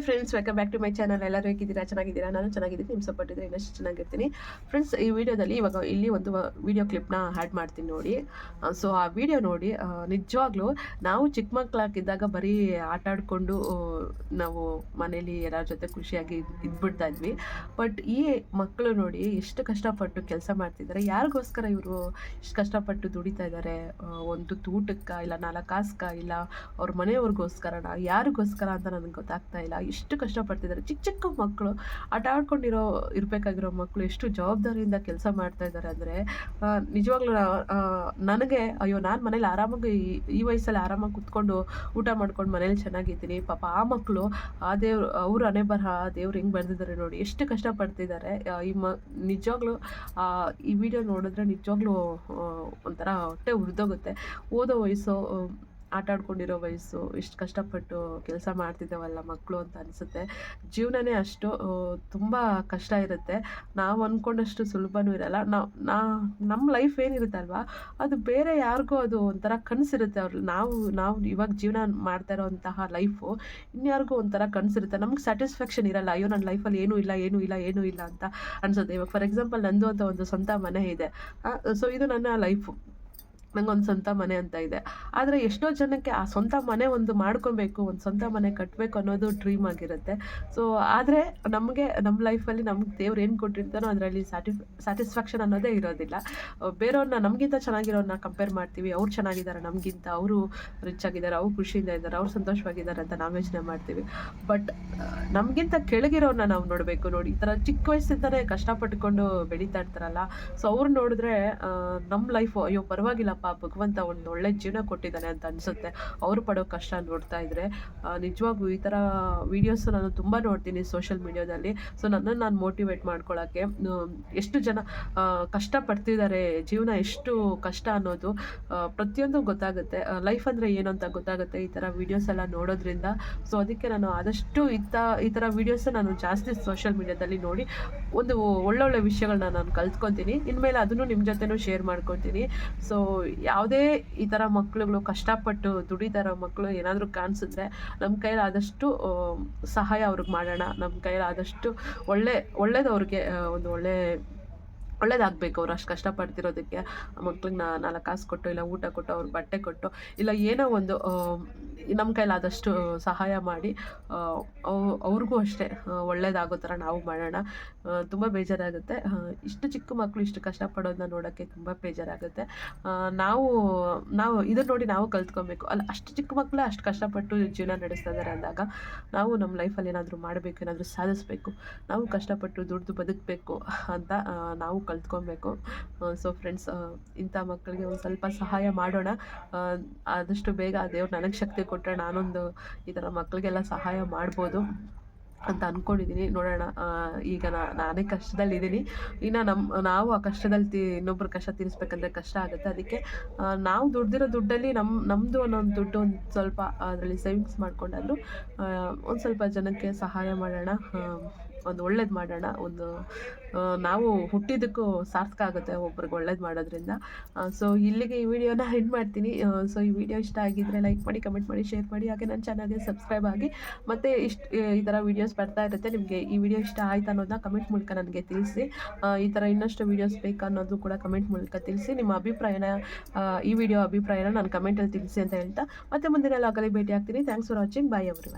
Hi friends welcome back to my channel ಎಲ್ಲರೂ ಹೇಗಿದ್ದೀರಾ? ಚೆನ್ನಾಗಿದ್ದೀರಾ? ನಾನು ಚೆನ್ನಾಗಿದ್ದೀನಿ. ನಿಮ್ಮ ಸಪೋರ್ಟ್ ಇದ್ದರೆ ಇನ್ನಷ್ಟು ಚೆನ್ನಾಗಿರ್ತೀನಿ. ಫ್ರೆಂಡ್ಸ್ ಈ ವಿಡಿಯೋದಲ್ಲಿ ಇವಾಗ ಇಲ್ಲಿ ಒಂದು ವಿಡಿಯೋ ಕ್ಲಿಪ್ನ ಆ್ಯಡ್ ಮಾಡ್ತೀನಿ ನೋಡಿ. ಸೊ ಆ ವಿಡಿಯೋ ನೋಡಿ ನಿಜವಾಗ್ಲೂ ನಾವು ಚಿಕ್ಕ ಮಕ್ಕಳಾಗಿದ್ದಾಗ ಬರೀ ಆಟ ಆಡಿಕೊಂಡು ನಾವು ಮನೇಲಿ ಎಲ್ಲರ ಜೊತೆ ಖುಷಿಯಾಗಿ ಇದ್- ಇದ್ಬಿಡ್ತಾ ಇದ್ವಿ. ಬಟ್ ಈ ಮಕ್ಕಳು ನೋಡಿ ಎಷ್ಟು ಕಷ್ಟಪಟ್ಟು ಕೆಲಸ ಮಾಡ್ತಿದ್ದಾರೆ. ಯಾರಿಗೋಸ್ಕರ ಇವರು ಇಷ್ಟು ಕಷ್ಟಪಟ್ಟು ದುಡಿತಾ ಇದ್ದಾರೆ? ಒಂದು ತೂಟಕ್ಕ ಇಲ್ಲ ನಾಲ್ಕು ಕಾಸ್ಕ ಇಲ್ಲ, ಅವ್ರ ಮನೆಯವ್ರಿಗೋಸ್ಕರನ, ಯಾರಿಗೋಸ್ಕರ ಅಂತ ನನಗೆ ಗೊತ್ತಾಗ್ತಾ ಇಲ್ಲ. ಎಷ್ಟು ಕಷ್ಟಪಡ್ತಿದ್ದಾರೆ. ಚಿಕ್ಕ ಚಿಕ್ಕ ಮಕ್ಕಳು ಆಟ ಆಡ್ಕೊಂಡಿರೋ ಇರಬೇಕಾಗಿರೋ ಮಕ್ಕಳು ಎಷ್ಟು ಜವಾಬ್ದಾರಿಯಿಂದ ಕೆಲಸ ಮಾಡ್ತಾ ಇದ್ದಾರೆ ಅಂದರೆ ನಿಜವಾಗ್ಲೂ ನನಗೆ ಅಯ್ಯೋ ನಾನು ಮನೇಲಿ ಆರಾಮಾಗಿ ಈ- ವಯಸ್ಸಲ್ಲಿ ಆರಾಮಾಗಿ ಕುತ್ಕೊಂಡು ಊಟ ಮಾಡ್ಕೊಂಡು ಮನೇಲಿ ಚೆನ್ನಾಗಿದ್ದೀನಿ. ಪಾಪ ಆ ಮಕ್ಕಳು ಆ ದೇವ್ರು ಅವರು ಅನೇ ಬರಹ ದೇವ್ರು ಹೆಂಗೆ ಬರೆದಿದ್ದಾರೆ ನೋಡಿ ಎಷ್ಟು ಕಷ್ಟಪಡ್ತಿದ್ದಾರೆ. ಆ, ಈ ಮ ನಿಜವಾಗ್ಲೂ ಈ ವಿಡಿಯೋ ನೋಡಿದ್ರೆ ನಿಜವಾಗ್ಲೂ ಆ, ಒಂಥರ ಹೊಟ್ಟೆ ಉರಿದೋಗುತ್ತೆ. ಓದೋ ವಯಸ್ಸು ಆ, ಆಟ ಆಡ್ಕೊಂಡಿರೋ ವಯಸ್ಸು, ಇಷ್ಟು ಕಷ್ಟಪಟ್ಟು ಕೆಲಸ ಮಾಡ್ತಿದ್ದೇವಲ್ಲ ಮಕ್ಕಳು ಅಂತ ಅನಿಸುತ್ತೆ. ಜೀವನನೇ ಅಷ್ಟು ತುಂಬ ಕಷ್ಟ ಇರುತ್ತೆ. ನಾವು ಅಂದ್ಕೊಂಡಷ್ಟು ಸುಲಭನೂ ಇರಲ್ಲ. ನಾವು ನಾ ನಮ್ಮ ಲೈಫ್ ಏನಿರುತ್ತಲ್ವ, ಅದು ಬೇರೆ ಯಾರಿಗೂ ಅದು ಒಂಥರ ಕನಸಿರುತ್ತೆ ಅವ್ರು, ನಾವು ನಾವು ಇವಾಗ ಜೀವನ ಮಾಡ್ತಾ ಇರೋವಂತಹ ಲೈಫು, ಇನ್ಯಾರಿಗೂ ಒಂಥರ ಕನಸಿರುತ್ತೆ. ನಮ್ಗೆ ಸ್ಯಾಟಿಸ್ಫ್ಯಾಕ್ಷನ್ ಇರಲ್ಲ, ಅಯ್ಯೋ ನನ್ನ ಲೈಫಲ್ಲಿ ಏನೂ ಇಲ್ಲ ಏನೂ ಇಲ್ಲ ಏನೂ ಇಲ್ಲ ಅಂತ ಅನ್ಸುತ್ತೆ. ಇವಾಗ ಫಾರ್ ಎಕ್ಸಾಂಪಲ್ ನಂದು ಅಂತ ಒಂದು ಸ್ವಂತ ಮನೆ ಇದೆ. ಸೊ ಇದು ನನ್ನ ಲೈಫು. ನಂಗೊಂದು ಸ್ವಂತ ಮನೆ ಅಂತ ಇದೆ. ಆದರೆ ಎಷ್ಟೋ ಜನಕ್ಕೆ ಆ ಸ್ವಂತ ಮನೆ ಒಂದು ಮಾಡ್ಕೊಬೇಕು, ಒಂದು ಸ್ವಂತ ಮನೆ ಕಟ್ಟಬೇಕು ಅನ್ನೋದು ಡ್ರೀಮ್ ಆಗಿರುತ್ತೆ. ಸೊ ಆದರೆ ನಮಗೆ ನಮ್ಮ ಲೈಫಲ್ಲಿ ನಮ್ಗೆ ದೇವ್ರು ಏನು ಕೊಟ್ಟಿರ್ತಾನೋ ಅದರಲ್ಲಿ ಸ್ಯಾಟಿಸ್ ಸ್ಯಾಟಿಸ್ಫ್ಯಾಕ್ಷನ್ ಅನ್ನೋದೇ ಇರೋದಿಲ್ಲ. ಬೇರೆಯವ್ರನ್ನ ನಮಗಿಂತ ಚೆನ್ನಾಗಿರೋರನ್ನ ಕಂಪೇರ್ ಮಾಡ್ತೀವಿ. ಅವ್ರು ಚೆನ್ನಾಗಿದ್ದಾರೆ ನಮಗಿಂತ ಅವರು ರಿಚ್ ಆಗಿದ್ದಾರೆ ಅವ್ರು ಖುಷಿಯಿಂದ ಇದ್ದಾರೆ ಅವ್ರು ಸಂತೋಷವಾಗಿದ್ದಾರೆ ಅಂತ ನಾವು ಯೋಚನೆ ಮಾಡ್ತೀವಿ. ಬಟ್ ನಮಗಿಂತ ಕೆಳಗಿರೋರನ್ನ ನಾವು ನೋಡಬೇಕು. ನೋಡಿ, ಈ ಥರ ಚಿಕ್ಕ ವಯಸ್ಸಿಂದಲೇ ಕಷ್ಟಪಟ್ಟುಕೊಂಡು ಬೆಳೀತಾ ಇರ್ತಾರಲ್ಲ. ಸೊ ಅವ್ರು ನೋಡಿದ್ರೆ ನಮ್ಮ ಲೈಫು ಅಯ್ಯೋ ಪರವಾಗಿಲ್ಲಪ್ಪ ಭಗವಂತ ಒಂದು ಒಳ್ಳೆ ಜೀವನ ಕೊಟ್ಟಿದ್ದಾನೆ ಅಂತ ಅನಿಸುತ್ತೆ. ಅವರು ಪಡೋ ಕಷ್ಟ ನೋಡ್ತಾ ಇದ್ರೆ ನಿಜವಾಗ್ಲೂ ಈ ಥರ ವಿಡಿಯೋಸ್ ನಾನು ತುಂಬ ನೋಡ್ತೀನಿ ಸೋಷಿಯಲ್ ಮೀಡಿಯಾದಲ್ಲಿ ಸೊ ನನ್ನನ್ನು ನಾನು ಮೋಟಿವೇಟ್ ಮಾಡ್ಕೊಳ್ಳೋಕ್ಕೆ ಎಷ್ಟು ಜನ ಕಷ್ಟ ಕಷ್ಟಪಡ್ತಿದ್ದಾರೆ ಜೀವನ ಎಷ್ಟು ಕಷ್ಟ ಅನ್ನೋದು ಪ್ರತಿಯೊಂದು ಗೊತ್ತಾಗುತ್ತೆ. ಲೈಫ್ ಅಂದರೆ ಏನು ಅಂತ ಗೊತ್ತಾಗುತ್ತೆ ಈ ಥರ ವಿಡಿಯೋಸ್ ಎಲ್ಲ ನೋಡೋದ್ರಿಂದ. ಸೊ ಅದಕ್ಕೆ ನಾನು ಆದಷ್ಟು ಇತ್ತ, ಈ ಥರ ವಿಡಿಯೋಸ್ ನಾನು ಜಾಸ್ತಿ ಸೋಷಿಯಲ್ ಮೀಡಿಯಾದಲ್ಲಿ ನೋಡಿ ಒಂದು ಒಳ್ಳೊಳ್ಳೆ ವಿಷಯಗಳನ್ನ ನಾನು ಕಲ್ತ್ಕೊತೀನಿ. ಇನ್ಮೇಲೆ ಅದನ್ನು ನಿಮ್ಮ ಜೊತೆನೂ ಶೇರ್ ಮಾಡ್ಕೊತೀನಿ. ಸೊ ಯಾವುದೇ ಈ ಥರ ಮಕ್ಳುಗಳು ಕಷ್ಟಪಟ್ಟು ದುಡಿತಾರೋ ಮಕ್ಕಳು ಏನಾದರೂ ಕಾಣಿಸಿದ್ರೆ ನಮ್ಮ ಕೈಲಾದಷ್ಟು ಸಹಾಯ ಅವ್ರಿಗೆ ಮಾಡೋಣ. ನಮ್ಮ ಕೈಲಾದಷ್ಟು ಒಳ್ಳೆ ಒಳ್ಳೇದು ಅವ್ರಿಗೆ ಒಂದು ಒಳ್ಳೆ ಒಳ್ಳೇದಾಗಬೇಕು ಅವ್ರು ಅಷ್ಟು ಕಷ್ಟಪಡ್ತಿರೋದಕ್ಕೆ. ಮಕ್ಳಿಗೆ ನಾ ನಾಲ್ಕು ಕಾಸು ಕೊಟ್ಟು, ಇಲ್ಲ ಊಟ ಕೊಟ್ಟು ಅವ್ರಿಗೆ ಬಟ್ಟೆ ಕೊಟ್ಟು, ಇಲ್ಲ ಏನೋ ಒಂದು ನಮ್ಮ ಕೈಲಾದಷ್ಟು ಸಹಾಯ ಮಾಡಿ ಅವ್ರಿಗೂ ಅಷ್ಟೇ ಒಳ್ಳೇದಾಗೋ ಥರ ನಾವು ಮಾಡೋಣ. ತುಂಬ ಬೇಜಾರಾಗುತ್ತೆ. ಇಷ್ಟು ಚಿಕ್ಕ ಮಕ್ಕಳು ಇಷ್ಟು ಕಷ್ಟಪಡೋದನ್ನ ನೋಡೋಕ್ಕೆ ತುಂಬ ಬೇಜಾರಾಗುತ್ತೆ. ನಾವು ನಾವು ಇದನ್ನು ನೋಡಿ ನಾವು ಕಲ್ತ್ಕೊಬೇಕು. ಅಲ್ಲ, ಅಷ್ಟು ಚಿಕ್ಕ ಮಕ್ಕಳು ಅಷ್ಟು ಕಷ್ಟಪಟ್ಟು ಜೀವನ ನಡೆಸ್ತಾ ಇದ್ದಾರೆ ಅಂದಾಗ, ನಾವು ನಮ್ಮ ಲೈಫಲ್ಲಿ ಏನಾದರೂ ಮಾಡಬೇಕು, ಏನಾದರೂ ಸಾಧಿಸ್ಬೇಕು, ನಾವು ಕಷ್ಟಪಟ್ಟು ದುಡ್ದು ಬದುಕಬೇಕು ಅಂತ ನಾವು ಕಲ್ತ್ಕೊಬೇಕು. ಸೊ ಫ್ರೆಂಡ್ಸ್ ಇಂಥ ಮಕ್ಕಳಿಗೆ ಒಂದು ಸ್ವಲ್ಪ ಸಹಾಯ ಮಾಡೋಣ. ಆ, ಆದಷ್ಟು ಬೇಗ ದೇವ್ರು ನನಗೆ ಶಕ್ತಿ ಕೊಟ್ಟರೆ ನಾನೊಂದು ಈ ಥರ ಮಕ್ಕಳಿಗೆಲ್ಲ ಸಹಾಯ ಮಾಡ್ಬೋದು ಅಂತ ಅಂದ್ಕೊಂಡಿದ್ದೀನಿ ನೋಡೋಣ ಈಗ ನಾ- ನಾನೇ ಕಷ್ಟದಲ್ಲಿದ್ದೀನಿ ಇನ್ನು ನಮ್ಮ ನಾವು ಆ ಕಷ್ಟದಲ್ಲಿ ತಿ ಇನ್ನೊಬ್ರ ಕಷ್ಟ ತೀರಿಸ್ಬೇಕಂದ್ರೆ ಕಷ್ಟ ಆಗುತ್ತೆ. ಅದಕ್ಕೆ ನಾವು ದುಡ್ದಿರೋ ದುಡ್ಡಲ್ಲಿ ನಮ್ಮ ನಮ್ಮದು ಅನ್ನೋದು ದುಡ್ಡು ಒಂದು ಸ್ವಲ್ಪ ಅದರಲ್ಲಿ ಸೇವಿಂಗ್ಸ್ ಮಾಡ್ಕೊಂಡಾದರೂ ಒಂದು ಸ್ವಲ್ಪ ಜನಕ್ಕೆ ಸಹಾಯ ಮಾಡೋಣ. ಆ, ಒಂದು ಒಳ್ಳೇದು ಮಾಡೋಣ, ಒಂದು ನಾವು ಹುಟ್ಟಿದ್ದಕ್ಕೂ ಸಾರ್ಥಕ ಆಗುತ್ತೆ ಒಬ್ರಿಗೆ ಒಳ್ಳೇದು ಮಾಡೋದ್ರಿಂದ. ಸೊ ಇಲ್ಲಿಗೆ ಈ ವಿಡಿಯೋನ ಎಂಡ್ ಮಾಡ್ತೀನಿ. ಸೊ ಈ ವಿಡಿಯೋ ಇಷ್ಟ ಆಗಿದ್ರೆ ಲೈಕ್ ಮಾಡಿ ಕಮೆಂಟ್ ಮಾಡಿ ಶೇರ್ ಮಾಡಿ. ಹಾಗೆ ನನ್ನ ಚಾನಲ್ಗೆ ಸಬ್ಸ್ಕ್ರೈಬ್ ಆಗಿ. ಮತ್ತು ಇಷ್ಟು, ಈ ಥರ ವೀಡಿಯೋಸ್ ಬರ್ತಾ ಇರುತ್ತೆ. ನಿಮಗೆ ಈ ವಿಡಿಯೋ ಇಷ್ಟ ಆಯ್ತು ಅನ್ನೋದನ್ನ ಕಮೆಂಟ್ ಮೂಲಕ ನನಗೆ ತಿಳಿಸಿ. ಈ ಥರ ಇನ್ನಷ್ಟು ವೀಡಿಯೋಸ್ ಬೇಕು ಅನ್ನೋದು ಕೂಡ ಕಮೆಂಟ್ ಮೂಲಕ ತಿಳಿಸಿ. ನಿಮ್ಮ ಅಭಿಪ್ರಾಯನ ಈ ವಿಡಿಯೋ ಅಭಿಪ್ರಾಯನ ನಾನು ಕಮೆಂಟಲ್ಲಿ ತಿಳಿಸಿ ಅಂತ ಹೇಳ್ತಾ. ಮತ್ತೆ ಮುಂದಿನ ಲಾಗಲ್ಲಿ ಭೇಟಿ ಆಗ್ತೀನಿ. Thanks for watching bye every